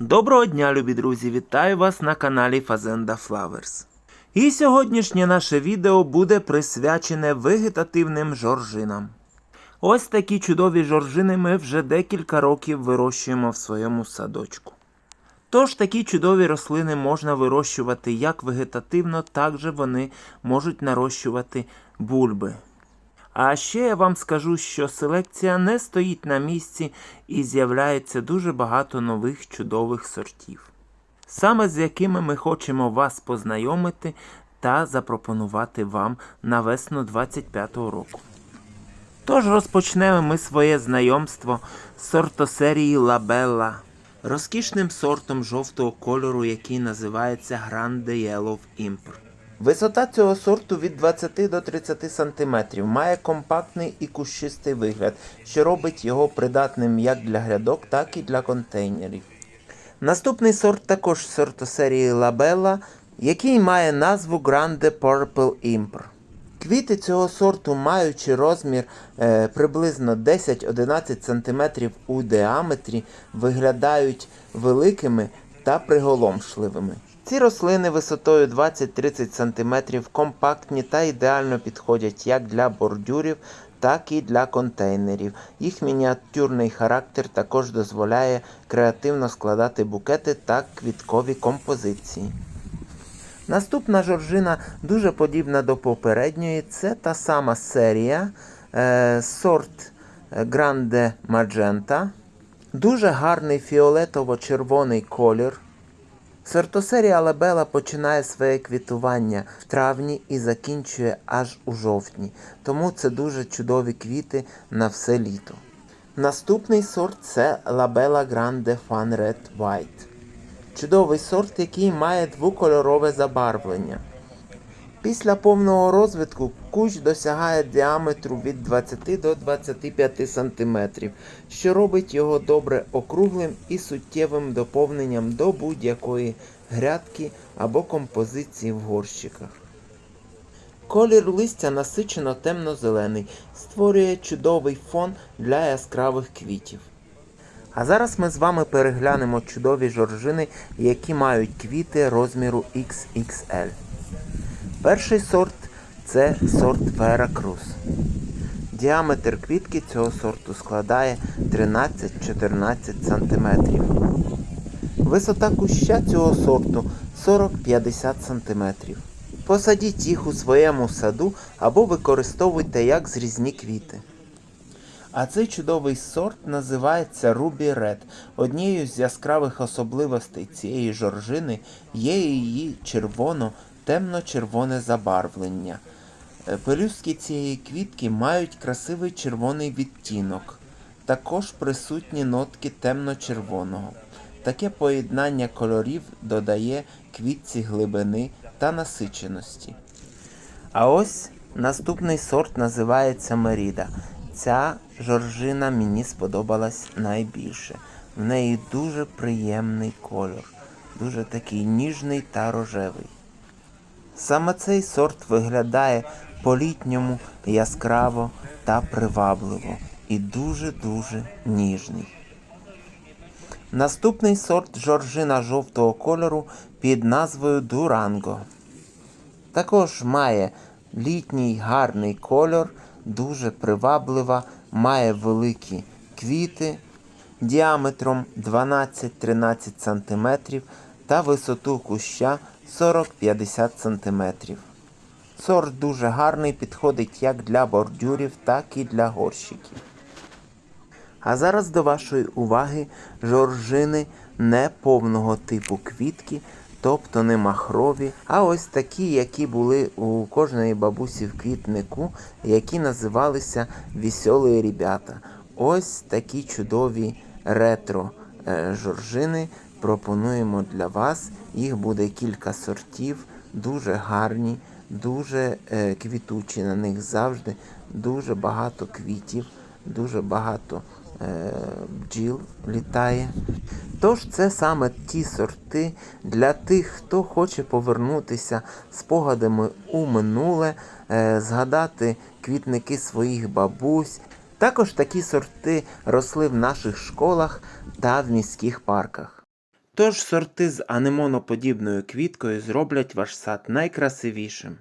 Доброго дня, любі друзі! Вітаю вас на каналі Fazenda Flowers. І сьогоднішнє наше відео буде присвячене вегетативним жоржинам. Ось такі чудові жоржини ми вже декілька років вирощуємо в своєму садочку. Тож такі чудові рослини можна вирощувати як вегетативно, так же вони можуть нарощувати бульби. А ще я вам скажу, що селекція не стоїть на місці і з'являється дуже багато нових чудових сортів, саме з якими ми хочемо вас познайомити та запропонувати вам на весну 25-го року. Тож розпочнемо ми своє знайомство з сортосерії Лабелла, розкішним сортом жовтого кольору, який називається Grande Yellow Impr. Висота цього сорту від 20 до 30 см, має компактний і кущистий вигляд, що робить його придатним як для грядок, так і для контейнерів. Наступний сорт також з сортосерії Лабелла, який має назву Grande Purple Impr. Квіти цього сорту, маючи розмір е, приблизно 10-11 см у діаметрі, виглядають великими та приголомшливими. Ці рослини висотою 20-30 см компактні та ідеально підходять як для бордюрів, так і для контейнерів. Їх мініатюрний характер також дозволяє креативно складати букети та квіткові композиції. Наступна жоржина дуже подібна до попередньої. Це та сама серія е, сорт Grande Magenta. Дуже гарний фіолетово-червоний колір. Сортосерія Лабела починає своє квітування в травні і закінчує аж у жовтні, тому це дуже чудові квіти на все літо. Наступний сорт це Labella Grande Fan Red White. Чудовий сорт, який має двокольорове забарвлення. Після повного розвитку кущ досягає діаметру від 20 до 25 см, що робить його добре округлим і суттєвим доповненням до будь-якої грядки або композиції в горщиках. Колір листя насичено темно-зелений, створює чудовий фон для яскравих квітів. А зараз ми з вами переглянемо чудові жоржини, які мають квіти розміру XXL. Перший сорт це сорт Vera Cruz. Діаметр квітки цього сорту складає 13-14 см. Висота куща цього сорту 40-50 см. Посадіть їх у своєму саду або використовуйте як зрізні квіти. А цей чудовий сорт називається Ruby Red. Однією з яскравих особливостей цієї жоржини є її червоно темно-червоне забарвлення. Е, Пелюстки цієї квітки мають красивий червоний відтінок. Також присутні нотки темно-червоного. Таке поєднання кольорів додає квітці глибини та насиченості. А ось наступний сорт називається Меріда. Ця жоржина мені сподобалась найбільше. В неї дуже приємний кольор, дуже такий ніжний та рожевий. Саме цей сорт виглядає по-літньому яскраво та привабливо і дуже-дуже ніжний. Наступний сорт жоржина жовтого кольору під назвою Дуранго. Також має літній гарний кольор, дуже приваблива, має великі квіти діаметром 12-13 см та висоту куща 40-50 см. Сорт дуже гарний, підходить як для бордюрів, так і для горщиків. А зараз до вашої уваги жоржини неповного типу квітки, тобто не махрові, а ось такі, які були у кожної бабусі в квітнику, які називалися Веселі ребята. Ось такі чудові ретро жоржини пропонуємо для вас. Їх буде кілька сортів, дуже гарні, дуже е, квітучі. На них завжди дуже багато квітів, дуже багато е, бджіл літає. Тож це саме ті сорти для тих, хто хоче повернутися спогадами у минуле, е, згадати квітники своїх бабусь. Також такі сорти росли в наших школах та в міських парках. Тож сорти з анемоноподібною квіткою зроблять ваш сад найкрасивішим.